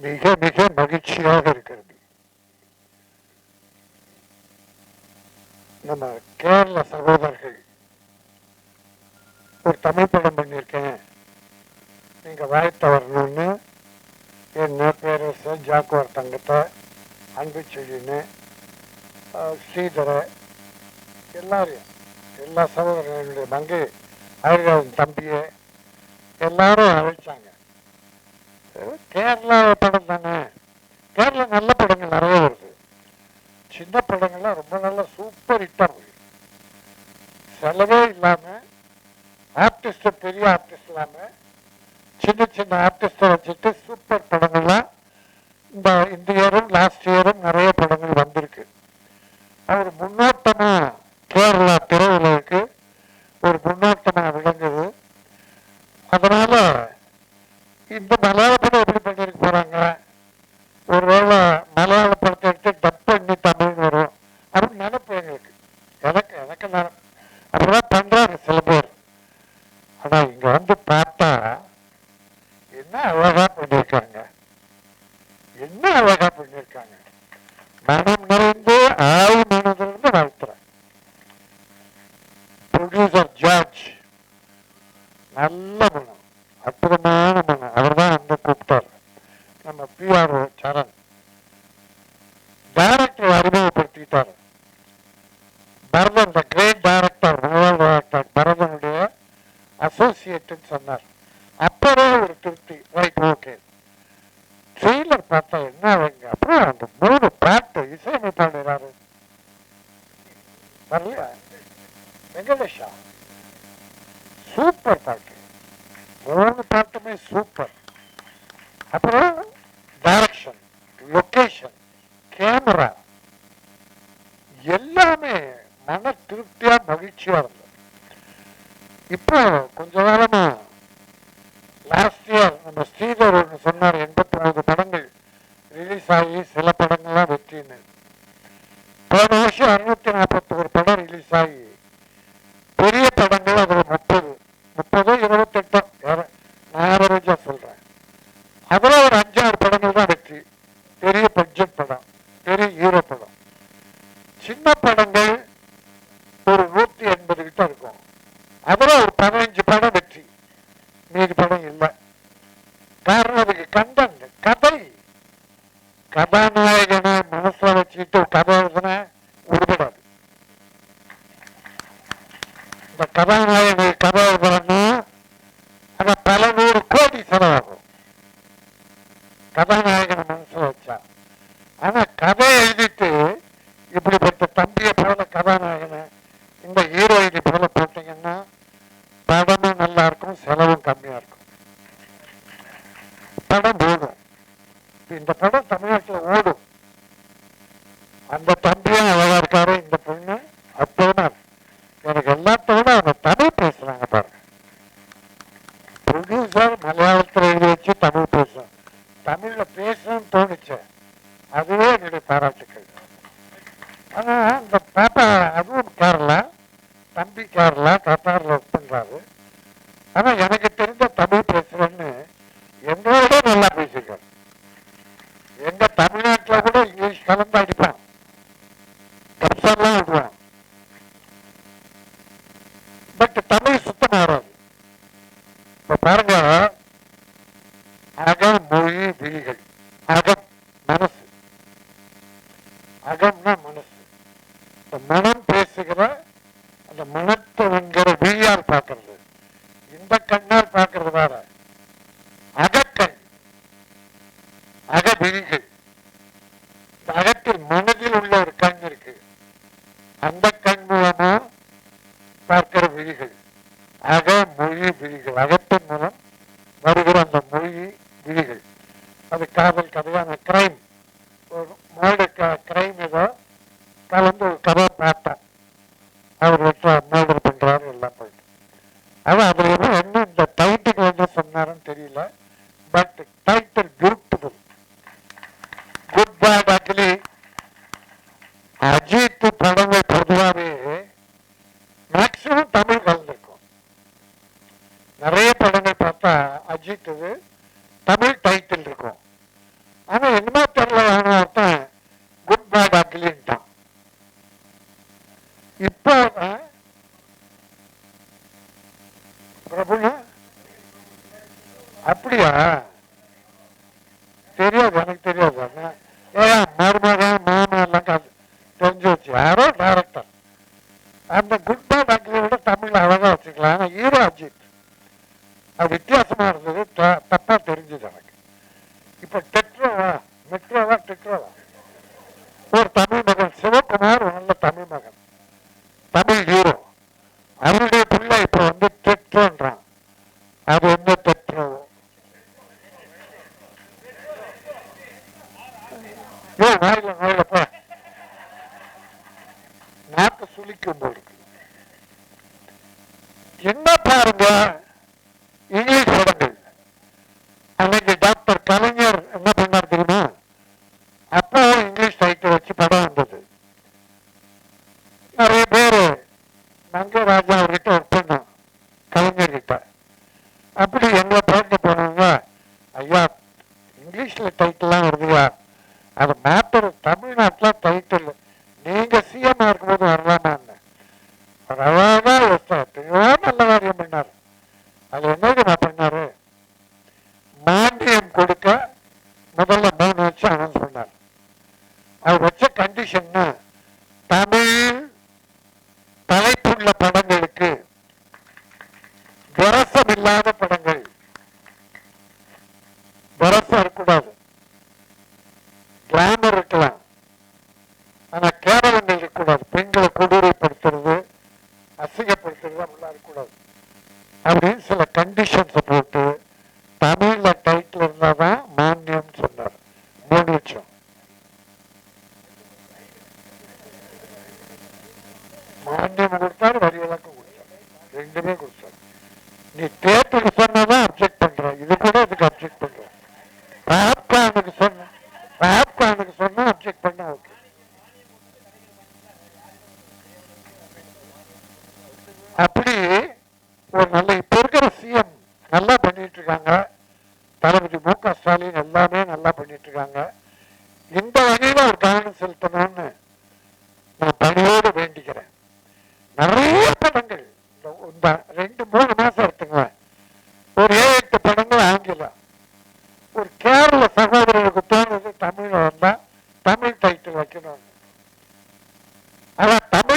மிக மிக மகிழ்ச்சியாக இருக்கிறது நம்ம கேரள சகோதரர்கள் ஒரு தமிழ் படம் பண்ணியிருக்கேன் நீங்க வாழ்த்த வரணும்னு என்ன பேரரசு ஜாக்குவார் தங்கத்தை அன்பு செழின்னு ஸ்ரீதர எல்லாரையும் எல்லா சகோதரர்களுடைய மங்கை அழகன் தம்பியை எல்லாரும் அழைச்சாங்க கேரளா படம் தானே? கேரளா நல்ல படங்கள் நிறைய வருது. சின்ன படங்கள்லாம் ரொம்ப நல்ல சூப்பர் ஹிட்டாக போகுது செலவே இல்லாமல் ஆர்டிஸ்ட் பெரிய ஆர்டிஸ்ட் இல்லாமல் சின்ன சின்ன ஆர்டிஸ்டை வச்சுட்டு சூப்பர் படங்கள்லாம் இந்த இந்த இயரும் லாஸ்ட் இயரும் நிறைய படங்கள் வந்திருக்கு. அவர் முன்னோட்டமாக கேரளா திரையுலகுக்கு ஒரு முன்னோட்டமாக விளங்குது. அதனால இந்த மலையாள படம் எப்படி பண்ணிருக்க போறாங்க? ஒருவேளை மலையாள படத்தை பர்மன் த கிரேட் டைரக்டர் முதல் டைரக்டர் சொன்னார். அப்பவே ஒரு திருப்தி. ரைட் ஓகே ட்ரெய்லர் பார்த்தா என்ன அவங்க அப்புறம் அந்த மூணு பாட்டு இசையமைப்பாளர் யாரு? வரலையா? வெங்கடேஷா. சூப்பர் பாட்டு மூணு பாட்டுமே சூப்பர் திருப்தியா இப்போ கொஞ்ச காலமா லாஸ்ட் இயர் நம்ம ஸ்ரீதர் ஒன்று சொன்னார் ಮಾರ್ನವರಿಗೆ ಕಂಡಂಗೆ ಕಬೈ ಕಬಾನಾಯಕನ ಮನಸ್ಸು ವಚ್ಚಿಟ್ಟು ಕಬೋಸನ ಉಡ್ಬಿಡೋದು ಕಬಾನಾಯಕ அந்த தம்பியும் மொழி விதிகள் அகத்தின் மூலம் வருகிற அந்த மொழி விதிகள் அது காதல் கதையான crime Portanto, negociou com ela mango va guardito. ครับ Ela tá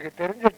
secretario, yo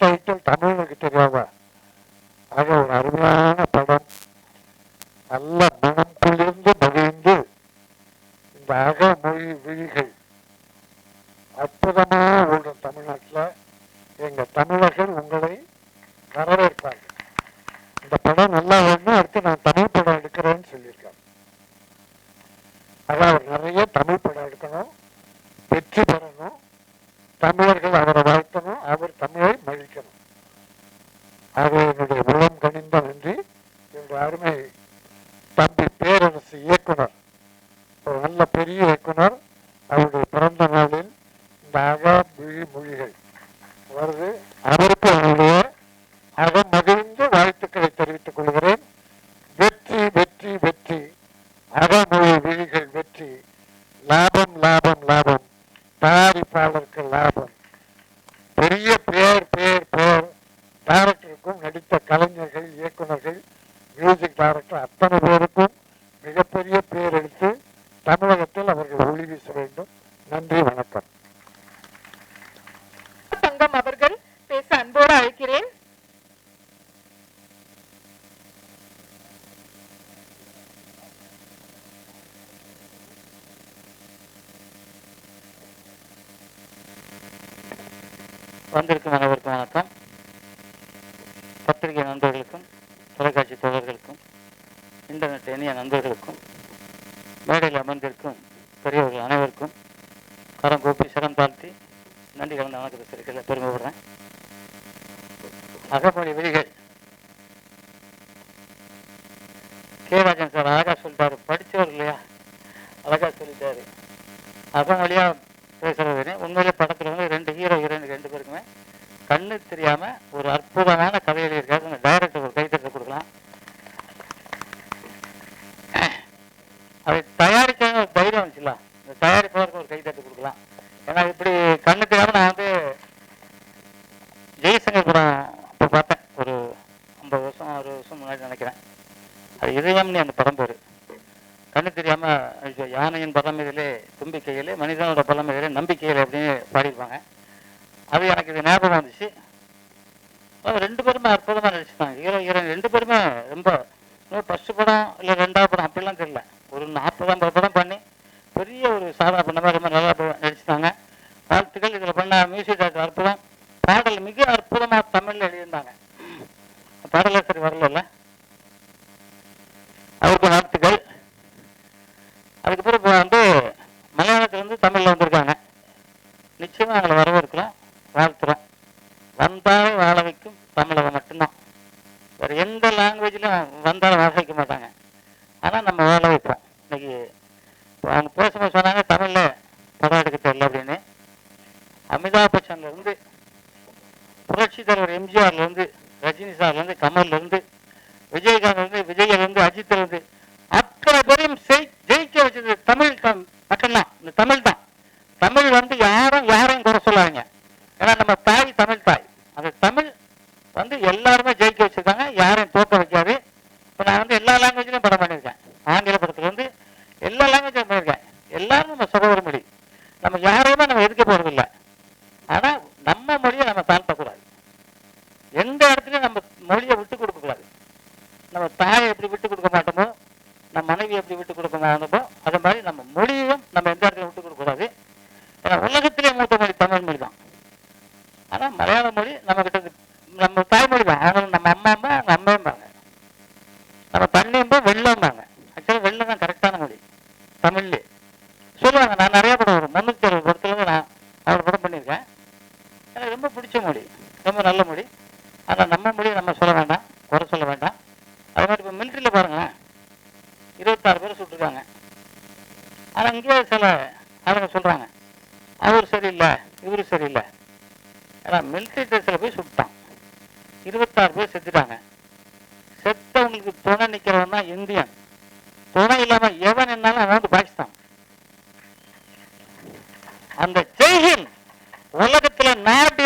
அருமை தம்பி பேரரசு இயக்குனர். ஒரு நல்ல பெரிய இயக்குனர். தமிழகத்தில் அவர்கள் ஒளி வீச வேண்டும். நன்றி வாழ்த்து நன்றி கலந்த வணக்கத்தை சொல்லிக்கிறத பெருமைப்படுறேன். அகமொழி விதிகள் கேராஜன் சார் அழகாக சொல்லிட்டாரு. படித்தவர் இல்லையா? அழகா சொல்லிட்டாரு. அகமொழியாக பேசுகிறது உண்மையிலே படத்தில் வந்து ரெண்டு ஹீரோ ஹீரோயின் ரெண்டு பேருக்குமே கண்ணு தெரியாம ஒரு அற்புதமான கதை எழுதியிருக்காரு. உங்கள் டைரக்டர் ஒரு கைத்தட்டை கொடுக்கலாம். அதை யானையின் பலமிதிலே தும்பிக்கையிலே மனிதனோட பலமிதிலே நம்பிக்கையில் அப்படின்னு பாடியிருப்பாங்க. அது எனக்கு இது ஞாபகம் வந்துச்சு. ரெண்டு பேருமே அற்புதமாக நடிச்சுட்டாங்க ஹீரோ ஹீரோயின் ரெண்டு பேருமே ரொம்ப ஃபஸ்ட்டு படம் இல்லை ரெண்டாவது படம் அப்படிலாம் தெரியல. ஒரு நாற்பது ஐம்பது படம் பண்ணி பெரிய ஒரு சாதா பண்ணமாக ரொம்ப நல்லா நடிச்சிருந்தாங்க வாழ்த்துக்கள். இதில் பண்ண மியூசிக் டாக்டர் அற்புதம். பாடல் மிக அற்புதமாக தமிழில் எழுதியிருந்தாங்க. பாடலாசிரியர் வரல அவருக்கு வாழ்த்துக்கள். ആണ് செத்துட்டாங்க செத்தவங்களுக்கு துணை நிக்கிறவன் தான் இந்தியன். துணை இல்லாம எவன் என்னாலும் அவன் வந்து பாகிஸ்தான். அந்த ஜெய்ஹிந்த் உலகத்தில் நாட்டு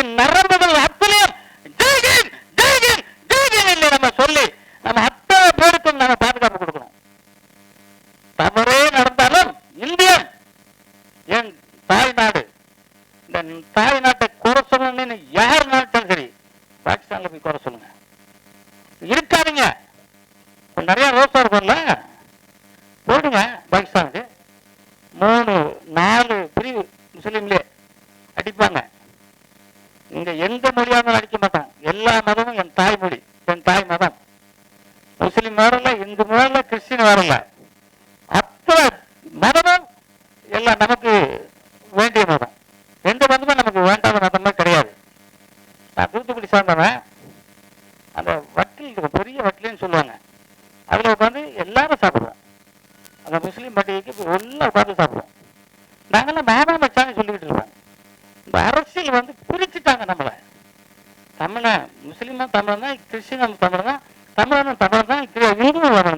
நானே நானே மச்சான் சொல்லிட்டு இருப்பேன் இந்த அரசியல் வந்து பிரிச்சுட்டாங்க நம்மளை. தமிழன் முஸ்லீம்னா தமிழன் தான் கிறிஸ்டின் தமிழ் தான் தமிழன் தமிழ் தான் உருவம்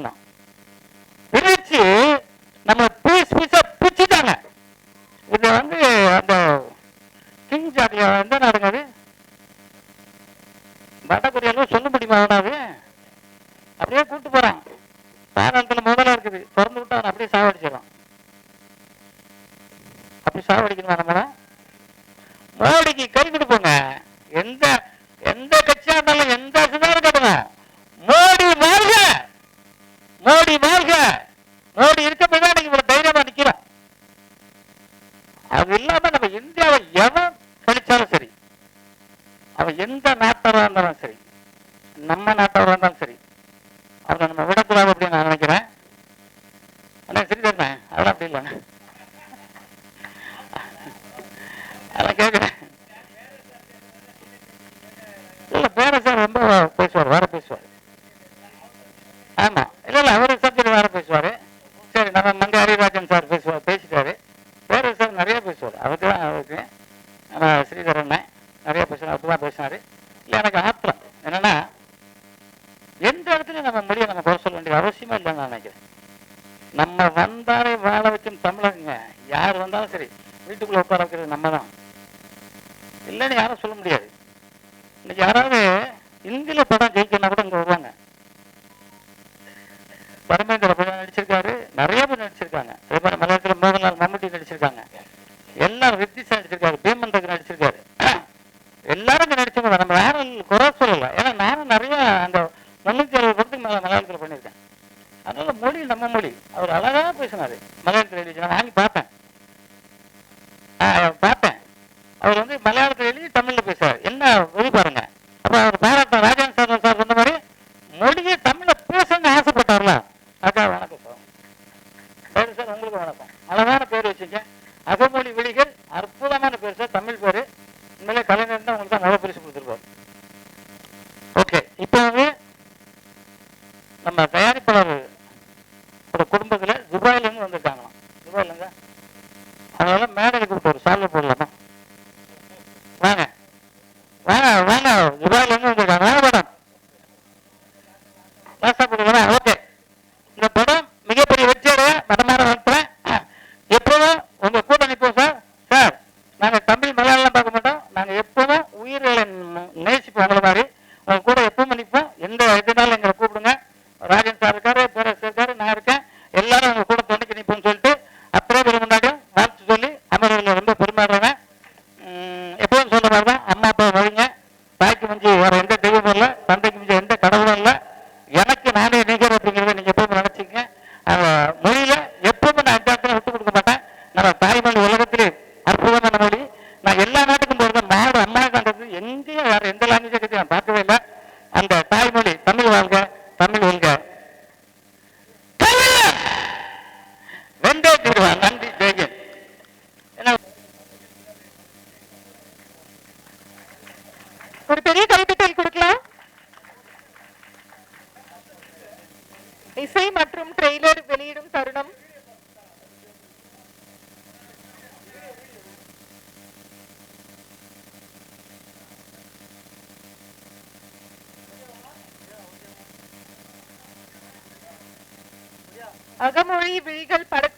Anak 烦 விழிகள் அற்புதமான பேர் சார் நேசிப்போம் உங்களை पड़